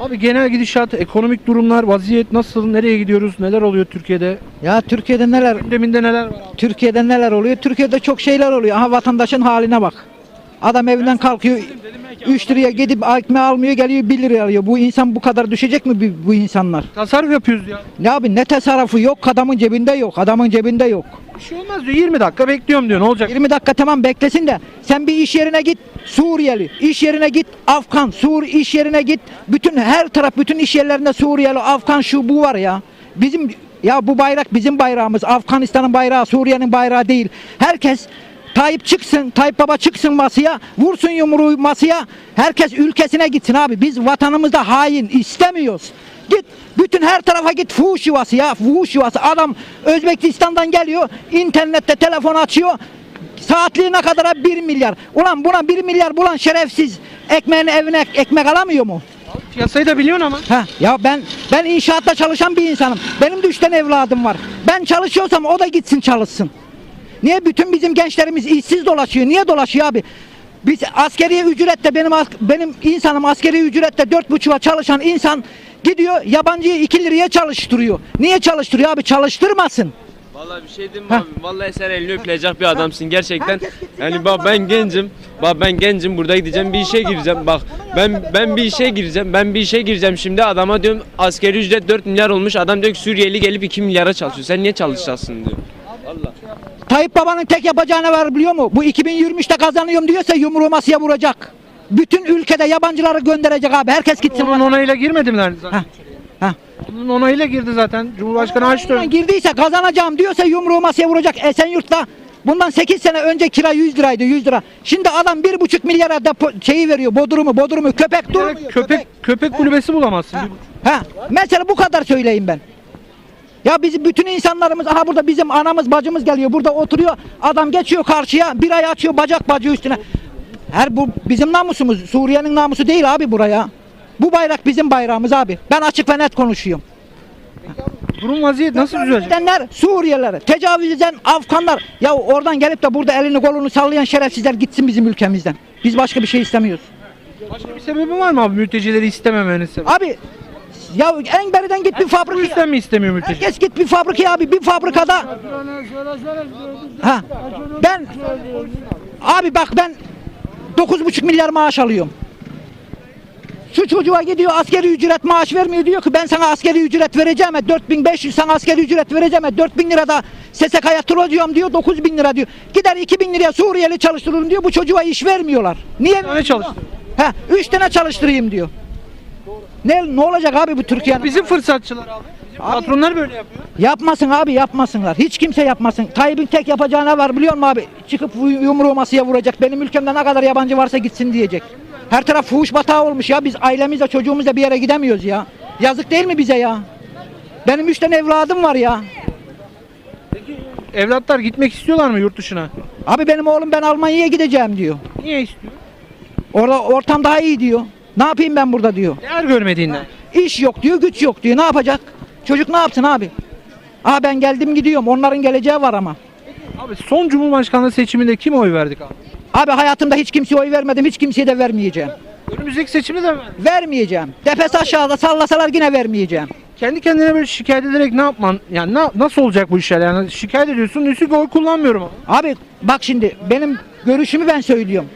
Abi genel gidişat, ekonomik durumlar, vaziyet nasıl, nereye gidiyoruz, neler oluyor Türkiye'de? Ya Türkiye'de neler Gündeminde neler var abi? Türkiye'de neler oluyor? Türkiye'de çok şeyler oluyor. Aha vatandaşın haline bak. Adam evinden kalkıyor 3 liraya gidip ekmeği almıyor geliyor 1 liraya alıyor. Bu insan bu kadar düşecek mi bu- bu insanlar? Tasarruf yapıyoruz ya. Ne abi ne tasarrufu yok adamın cebinde yok adamın cebinde yok. Bir şey olmaz diyor, 20 dakika bekliyorum diyor, ne olacak? 20 dakika tamam beklesin de sen bir iş yerine git Suriyeli, iş yerine git Afgan, Sur iş yerine git. Bütün her taraf bütün iş yerlerinde Suriyeli, Afgan şu bu var ya. Bizim ya bu bayrak bizim bayrağımız. Afganistan'ın bayrağı, Suriye'nin bayrağı değil. Herkes Tayyip çıksın, Tayyip Baba çıksın masaya, vursun yumruğu masaya. Herkes ülkesine gitsin abi. Biz vatanımızda hain istemiyoruz. Git bütün her tarafa git fuhuş yuvası ya fuhuş yuvası. Adam Özbekistan'dan geliyor internette telefon açıyor. Saatliğine kadar 1 milyar. Ulan buna 1 milyar bulan şerefsiz ekmeğini evine ekmek alamıyor mu? Piyasayı da biliyorsun ama. Ha ya ben ben inşaatta çalışan bir insanım. Benim de üç tane evladım var. Ben çalışıyorsam o da gitsin çalışsın. Niye bütün bizim gençlerimiz işsiz dolaşıyor? Niye dolaşıyor abi? Biz askeri ücrette benim benim insanım askeri ücrette dört buçuğa çalışan insan gidiyor yabancıyı 2 liraya çalıştırıyor. Niye çalıştırıyor abi? Çalıştırmasın. Vallahi bir şey diyeyim mi abi? Vallahi sen elini öpülecek bir adamsın gerçekten. Yani bak ben gencim. Bak ben gencim burada gideceğim bir işe gireceğim. Bak ben ben bir işe gireceğim. Ben bir işe gireceğim şimdi adama diyorum askeri ücret 4 milyar olmuş. Adam diyor ki Suriyeli gelip 2 milyara çalışıyor. Sen niye çalışacaksın diyor. Allah. Tayyip Baba'nın tek yapacağı ne var biliyor mu? Bu 2023'te kazanıyorum diyorsa yumruğu masaya vuracak. Bütün ülkede yabancıları gönderecek abi. Herkes gitsin. Onun onayıyla girmediler zaten. Onun onayıyla girdi zaten. Cumhurbaşkanı açtı. Girdiyse kazanacağım diyorsa yumruğu masaya vuracak. Esenyurt'ta bundan 8 sene önce kira 100 liraydı 100 lira. Şimdi adam 1,5 milyara depo şeyi veriyor. Bodrumu bodrumu köpek durmuyor. köpek köpek kulübesi bulamazsın. Ha, ha. Mesela bu kadar söyleyeyim ben. Ya bizim bütün insanlarımız aha burada bizim anamız bacımız geliyor burada oturuyor adam geçiyor karşıya bir ay açıyor bacak bacı üstüne. Her bu bizim namusumuz Suriye'nin namusu değil abi buraya. Bu bayrak bizim bayrağımız abi. Ben açık ve net konuşuyorum. Durum vaziyet nasıl düzelecek? Edenler Suriyeliler, tecavüz eden Afganlar. Ya oradan gelip de burada elini kolunu sallayan şerefsizler gitsin bizim ülkemizden. Biz başka bir şey istemiyoruz. Başka bir sebebi var mı abi mültecileri istememenin sebebi? Abi ya en beriden git bir Bu fabrikaya. yüzden mi istemiyor mülteci? Herkes git bir fabrikaya abi bir fabrikada. Ha ben abi bak ben 9,5 milyar maaş alıyorum. Şu çocuğa gidiyor askeri ücret maaş vermiyor diyor ki ben sana askeri ücret vereceğim 4500 sana askeri ücret vereceğim 4000 lira da SSK yatıracağım diyor 9000 lira diyor. Gider 2000 liraya Suriyeli çalıştırırım diyor bu çocuğa iş vermiyorlar. Niye? tane çalıştırıyor. Ha 3 tane çalıştırayım diyor. Ne ne olacak abi bu Türkiye'nin? Bizim fırsatçılar abi. Bizim patronlar böyle yapıyor. Yapmasın abi yapmasınlar. Hiç kimse yapmasın. Tayyip'in tek yapacağı ne var biliyor musun abi? Çıkıp yumruğu masaya vuracak. Benim ülkemde ne kadar yabancı varsa gitsin diyecek. Her taraf fuhuş batağı olmuş ya. Biz ailemizle çocuğumuzla bir yere gidemiyoruz ya. Yazık değil mi bize ya? Benim üç tane evladım var ya. Evlatlar gitmek istiyorlar mı yurt dışına? Abi benim oğlum ben Almanya'ya gideceğim diyor. Niye istiyor? Orada ortam daha iyi diyor. Ne yapayım ben burada diyor. Değer görmediğinden. İş yok diyor, güç yok diyor. Ne yapacak? Çocuk ne yapsın abi? Aa ben geldim gidiyorum. Onların geleceği var ama. Abi son Cumhurbaşkanlığı seçiminde kime oy verdik abi? Abi hayatımda hiç kimseye oy vermedim. Hiç kimseye de vermeyeceğim. Önümüzdeki seçimde de mi verdik? Vermeyeceğim. Tepesi aşağıda sallasalar yine vermeyeceğim. Kendi kendine böyle şikayet ederek ne yapman? Yani na- nasıl olacak bu işler? Yani şikayet ediyorsun, diyorsun ki oy kullanmıyorum. Abi bak şimdi benim görüşümü ben söylüyorum.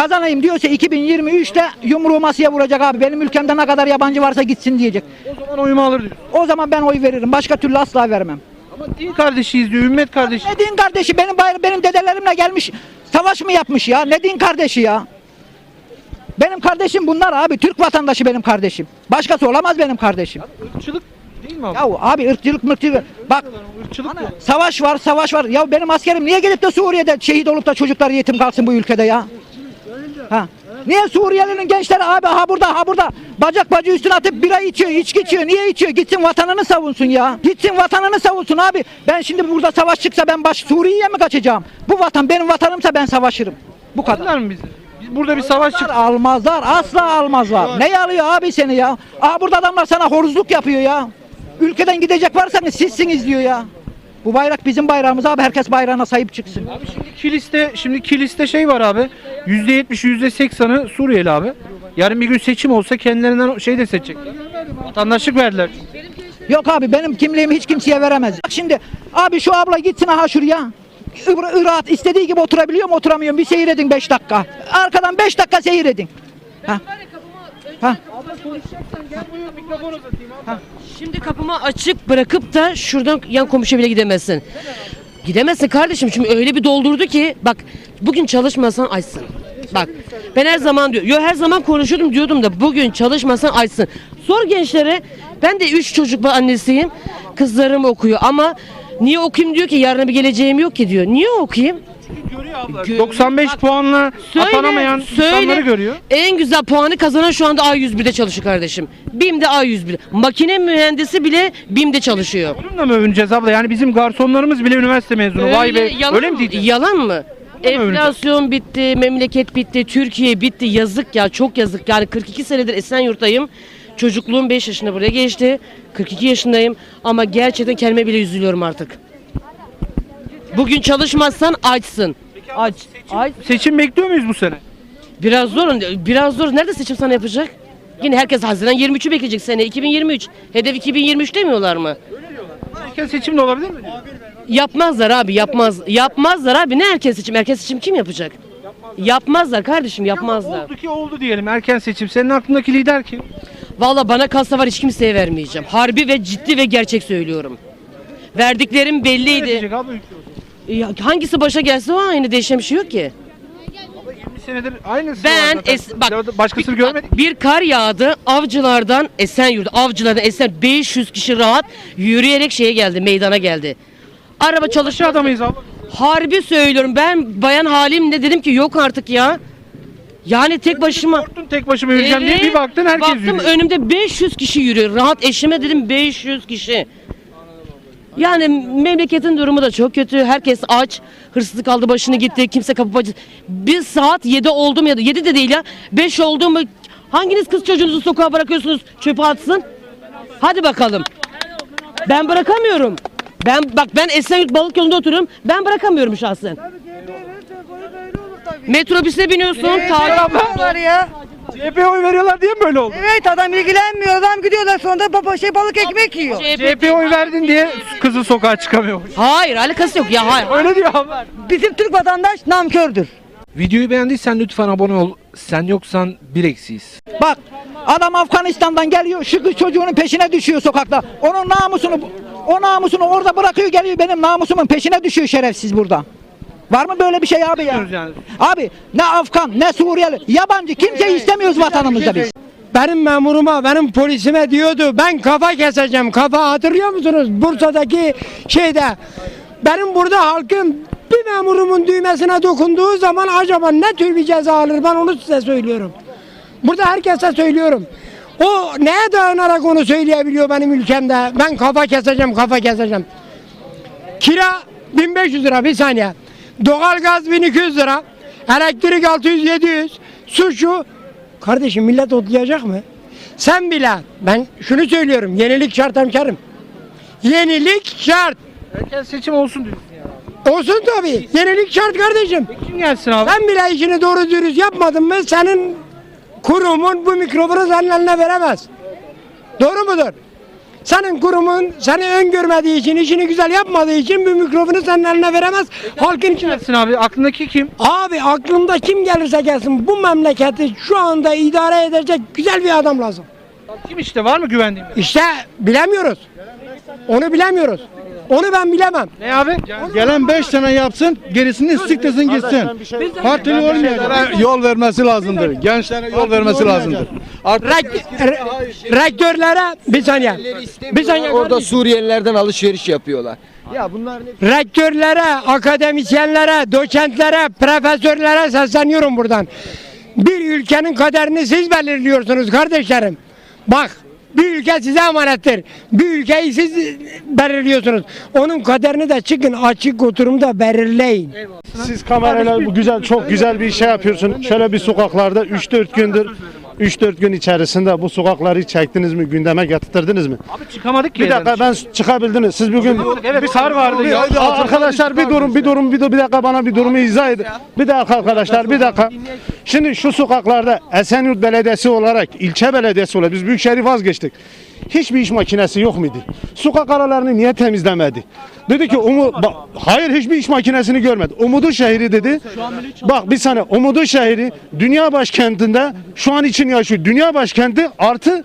Kazanayım diyorsa 2023'te yumruğu masaya vuracak abi. Benim ülkemde ne kadar yabancı varsa gitsin diyecek. O zaman oyumu alır diyorsun. O zaman ben oy veririm. Başka türlü asla vermem. Ama din kardeşiyiz diyor, ümmet kardeşi. Ne din kardeşi benim bayr- benim dedelerimle gelmiş savaş mı yapmış ya? Ne din kardeşi ya? Benim kardeşim bunlar abi. Türk vatandaşı benim kardeşim. Başkası olamaz benim kardeşim. Irkçılık değil mi abi? Ya abi ırkçılık mırkçılık. Bak Irkçılık savaş var, savaş var. Ya benim askerim niye gelip de Suriye'de şehit olup da çocuklar yetim kalsın bu ülkede ya? Ha. Niye Suriyelinin gençleri abi ha burada ha burada bacak bacı üstüne atıp bira içiyor, içki içiyor. Niye içiyor? Gitsin vatanını savunsun ya. Gitsin vatanını savunsun abi. Ben şimdi burada savaş çıksa ben baş Suriye'ye mi kaçacağım? Bu vatan benim vatanımsa ben savaşırım. Bu kadar. Alırlar mı bizi? Biz burada bir savaş çık. Almazlar, asla almazlar. Ne alıyor abi seni ya? Aa burada adamlar sana horuzluk yapıyor ya. Ülkeden gidecek varsanız sizsiniz diyor ya. Bu bayrak bizim bayrağımız abi. Herkes bayrağına sahip çıksın. Abi şimdi Kilis'te şimdi Kilis'te şey var abi. %70 %80'ı Suriyeli abi. Yarın bir gün seçim olsa kendilerinden şey de seçecekler. Vatandaşlık verdiler. Yok abi benim kimliğimi hiç kimseye veremez. Bak şimdi abi şu abla gitsin aha şuraya. Ir- Rahat istediği gibi oturabiliyor mu oturamıyor mu bir seyredin 5 dakika. Arkadan 5 dakika seyredin. Ha. Ha. Şimdi kapımı açık bırakıp da şuradan yan komşuya bile gidemezsin. Gidemezsin kardeşim şimdi öyle bir doldurdu ki bak bugün çalışmasan açsın. Bak ben her zaman diyor. Yo her zaman konuşuyordum diyordum da bugün çalışmasan açsın. Sor gençlere. Ben de üç çocuk annesiyim. Kızlarım okuyor ama niye okuyayım diyor ki yarına bir geleceğim yok ki diyor. Niye okuyayım? 95 puanla atanamayan insanları görüyor. En güzel puanı kazanan şu anda A101'de çalışıyor kardeşim. BİM'de A101. Makine mühendisi bile BİM'de çalışıyor. Bununla mı övüneceğiz abla? Yani bizim garsonlarımız bile üniversite mezunu. Vay be. yalan Öyle mi mı? diyeceğiz? Yalan mı? Öyle mi Enflasyon bitti, memleket bitti, Türkiye bitti. Yazık ya, çok yazık. Yani 42 senedir Esenyurt'tayım. Çocukluğum 5 yaşında buraya geçti. 42 yaşındayım ama gerçekten kendime bile üzülüyorum artık. Bugün çalışmazsan açsın. Aç. Aç. Seçim bekliyor muyuz bu sene? Biraz zor. Biraz zor. Nerede seçim sana yapacak? Yine herkes Haziran 23'ü bekleyecek sene 2023. Hedef 2023 demiyorlar mı? Erken seçim de olabilir mi? Yapmazlar abi yapmaz. Yapmazlar abi. Ne erken seçim? Erken seçim kim yapacak? Yapmazlar kardeşim yapmazlar. Oldu ki oldu diyelim erken seçim. Senin aklındaki lider kim? Valla bana kalsa var hiç kimseye vermeyeceğim. Harbi ve ciddi ve gerçek söylüyorum. Verdiklerim belliydi. abi? Ya hangisi başa gelse o aynı değişen bir şey yok ki. 20 senedir aynısı Ben var zaten. es, bak Başkasını bir, görmedik. Bir kar yağdı. Avcılardan Esenyurt, avcılardan Esen 500 kişi rahat yürüyerek şeye geldi, meydana geldi. Araba Çalışı çalışıyor. adamıyız abla. Harbi söylüyorum. Ben bayan halimle dedim ki yok artık ya. Yani tek başıma. Korktun tek başıma yürüyeceğim diye bir baktın herkes Baktım yürüyor. önümde 500 kişi yürüyor. Rahat eşime dedim 500 kişi. Yani memleketin durumu da çok kötü. Herkes aç. Hırsızlık aldı başını gitti. Kimse kapı bacı. Bir saat 7 oldu mu ya da 7 de değil ya. 5 oldu mu hanginiz kız çocuğunuzu sokağa bırakıyorsunuz çöpe atsın? Hadi bakalım. Ben bırakamıyorum. Ben bak ben Esenyurt balık yolunda oturuyorum. Ben bırakamıyorum şahsen. Metrobüse biniyorsun. takip- var ya. CHP'ye oy veriyorlar diye mi böyle oldu? Evet adam ilgilenmiyor. Adam gidiyorlar sonra baba şey balık ekmek yiyor. CHP'ye oy verdin diye kızı sokağa çıkamıyormuş. Hayır alakası yok ya hayır. Öyle diyor abla. Bizim Türk vatandaş namkördür. Videoyu beğendiysen lütfen abone ol. Sen yoksan bir eksiyiz. Bak adam Afganistan'dan geliyor şu kız çocuğunun peşine düşüyor sokakta. Onun namusunu o namusunu orada bırakıyor geliyor benim namusumun peşine düşüyor şerefsiz burada. Var mı böyle bir şey abi ya? Yani. Abi ne Afgan ne Suriyeli yabancı kimseyi istemiyoruz vatanımızda biz. Benim memuruma, benim polisime diyordu ben kafa keseceğim. Kafa hatırlıyor musunuz? Bursa'daki şeyde. Benim burada halkım bir memurumun düğmesine dokunduğu zaman acaba ne tür bir ceza alır ben onu size söylüyorum. Burada herkese söylüyorum. O neye dayanarak onu söyleyebiliyor benim ülkemde? Ben kafa keseceğim, kafa keseceğim. Kira 1500 lira bir saniye. Doğalgaz 1200 lira. Elektrik 600-700. Su şu. Kardeşim millet otlayacak mı? Sen bile ben şunu söylüyorum. Yenilik şart hemşerim. Yenilik şart. Erken seçim olsun diyorsun ya. Olsun tabii. Yenilik şart kardeşim. Kim gelsin abi? Sen bile işini doğru dürüst yapmadın mı senin kurumun bu mikrofonu senin eline veremez. Doğru mudur? Senin kurumun seni öngörmediği için, işini güzel yapmadığı için bu mikrofonu senin eline veremez. Halkın içine. gelsin abi? Aklındaki kim? Abi aklımda kim gelirse gelsin bu memleketi şu anda idare edecek güzel bir adam lazım. Kim işte var mı güvendiğin? İşte bilemiyoruz. Onu bilemiyoruz. Onu ben bilemem. Ne abi? Gelen 5 sene yapsın, gerisini siktirsin gitsin. Partili olmayacak. Yol vermesi lazımdır. Gençlere yol vermesi lazımdır. Artık Rek- re- rektörlere bir saniye. Bir saniye. Orada. Suriyelilerden alışveriş yapıyorlar. rektörlere, akademisyenlere, doçentlere, profesörlere sesleniyorum buradan. Bir ülkenin kaderini siz belirliyorsunuz kardeşlerim. Bak bir ülke size emanettir. Bir ülkeyi siz belirliyorsunuz. Onun kaderini de çıkın açık oturumda belirleyin. siz kamerayla bu güzel çok güzel bir şey yapıyorsun. Şöyle bir sokaklarda 3-4 gündür 3-4 gün içerisinde bu sokakları çektiniz mi, gündeme getirdiniz mi? Abi çıkamadık ki. Bir dakika ben çıkabildiniz. Siz bugün Evet kar vardı Bir- ya. Aa, arkadaşlar bir durum bir durum bir, bir dakika bana bir durumu izah edin. Bir dakika arkadaşlar bir dakika. Şimdi şu sokaklarda Esenyurt Belediyesi olarak, ilçe belediyesi olarak biz Büyükşehir'i vazgeçtik. Hiçbir iş makinesi yok muydu? Sokak aralarını niye temizlemedi? Dedi ki umu, ba- hayır hiçbir iş makinesini görmedi. Umudu şehri dedi. Bak bir sene Umudu şehri dünya başkentinde şu an için yaşıyor. Dünya başkenti artı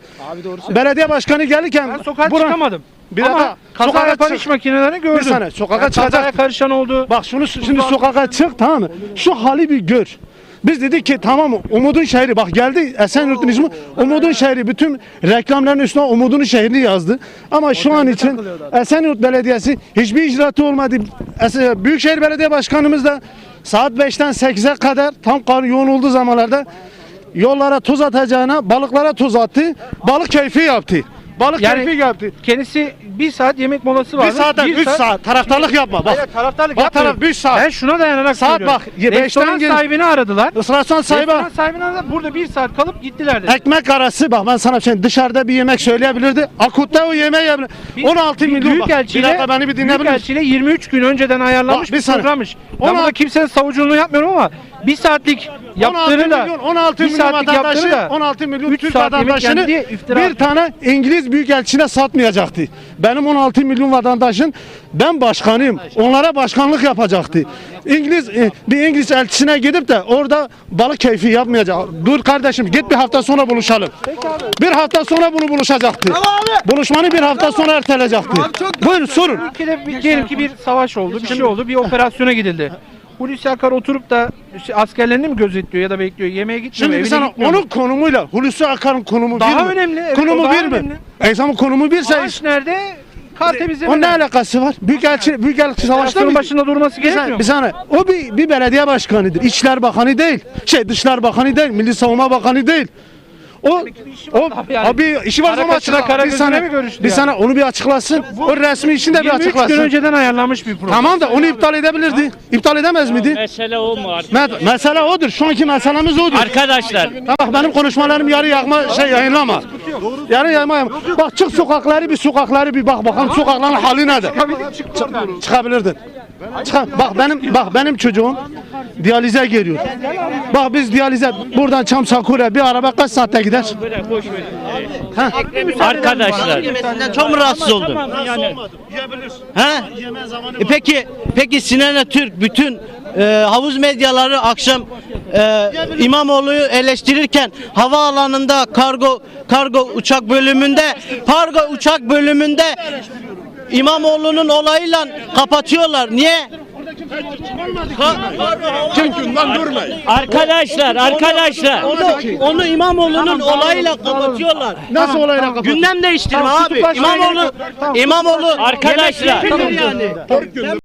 belediye başkanı gelirken Ben sokağa bura- çıkamadım. Bir Ama dakika, kaza sokağa yapan iş makinelerini gördüm. Bir saniye, sokağa Yani kazaya çıkacak- karışan oldu. Bak şunu şimdi sokağa çık tamam mı? Şu hali bir gör. Biz dedik ki tamam? Umudun şehri bak geldi Esenyurt'un ismi Umudun şehri bütün reklamların üstüne Umudun şehrini yazdı. Ama şu an için Esenyurt Belediyesi hiçbir icraatı olmadı. Es- Büyükşehir Belediye Başkanımız da saat 5'ten 8'e kadar tam kar yoğun olduğu zamanlarda yollara tuz atacağına balıklara tuz attı. Balık keyfi yaptı. Balık Yani- keyfi yaptı. Kendisi bir saat yemek molası var. Bir saatten 3 saat taraftarlık yapma. Bak. Hayır, taraftarlık Bak yapmıyorum. taraf 3 saat. Ben şuna dayanarak Saat söylüyorum. bak, Restoran gel- sahibini aradılar. Isırarsan sahibi Restoran sahibini aradılar. Burada bir saat kalıp gittiler dedi. ekmek arası bak ben sana şey dışarıda bir yemek söyleyebilirdi. Akutta o yemeği yiyebilir. 16 milyon bak. Bir dakika beni bir dinleyebilir misin? Büyükelçiyle 23 gün önceden ayarlanmış Bak, bir bir, programmış. Ben 16 burada kimsenin savuculuğunu yapmıyorum ama bir saatlik 16 yaptığını da milyon 16 bir milyon saatlik yaptığını vatandaşı da 16 milyon Türk saat yemek vatandaşını yendi diye iftira bir atıyor. tane İngiliz büyükelçine satmayacaktı. Benim 16 milyon vatandaşın ben başkanıyım. Onlara başkanlık yapacaktı. İngiliz e, bir İngiliz elçisine gidip de orada balık keyfi yapmayacak. Dur kardeşim git bir hafta sonra buluşalım. Bir hafta sonra bunu buluşacaktı. Buluşmanı bir hafta sonra erteleyecekti. Buyurun sorun. Ülkede bir, diyelim ki bir savaş oldu, bir şey oldu, bir operasyona gidildi. Hulusi Akar oturup da askerlerini mi gözetliyor ya da bekliyor? Yemeğe gitmiyor Şimdi bir sana gitmiyor mu? onun konumuyla Hulusi Akar'ın konumu Daha bir mi? önemli, evet, konumu daha bir mi? önemli. E zaman konumu birse Savaş nerede? Kar temizleme. o ne alakası var? Büyükelçi, Büyükelçi savaşta mı? başında durması Bir gerekmiyor mu? bir saniye. O bir, bir belediye başkanıdır. İçişler Bakanı değil. Şey Dışişler Bakanı değil. Milli Savunma Bakanı değil. O o abi işi var kaçına, açıkla. kara Bir mi görüştü Bir yani? sana onu bir açıklasın. O resmi işini de bir 23 gün açıklasın. önceden ayarlanmış bir program. Tamam da onu iptal edebilirdi. İptal edemez miydi? Mesele o mu artık? Me- mesele odur. Şu anki meselemiz odur. Arkadaşlar Bak benim konuşmalarım yarı yakma şey yayınlama. Yarı yayma. Bak çık sokakları bir sokakları bir bak bakalım sokakların hali nedir? Çık- Çıkabilirdin. Bak benim bak benim çocuğum diyalize geliyor. Bak biz diyalize buradan Çam Sakura bir araba kaç saatte gider? arkadaşlar çok rahatsız oldun? Ha? E peki peki Sinan Türk bütün e, havuz medyaları akşam e, İmamoğlu'yu eleştirirken havaalanında kargo kargo uçak bölümünde kargo uçak bölümünde İmamoğlu'nun olayıyla kapatıyorlar. Niye? Arkadaşlar, arkadaşlar. Onu, onu İmamoğlu'nun olayıyla kapatıyorlar. Nasıl olayla kapat? Gündem değiştirme abi. İmamoğlu. İmamoğlu Arkadaşlar. yemek pişirir yani.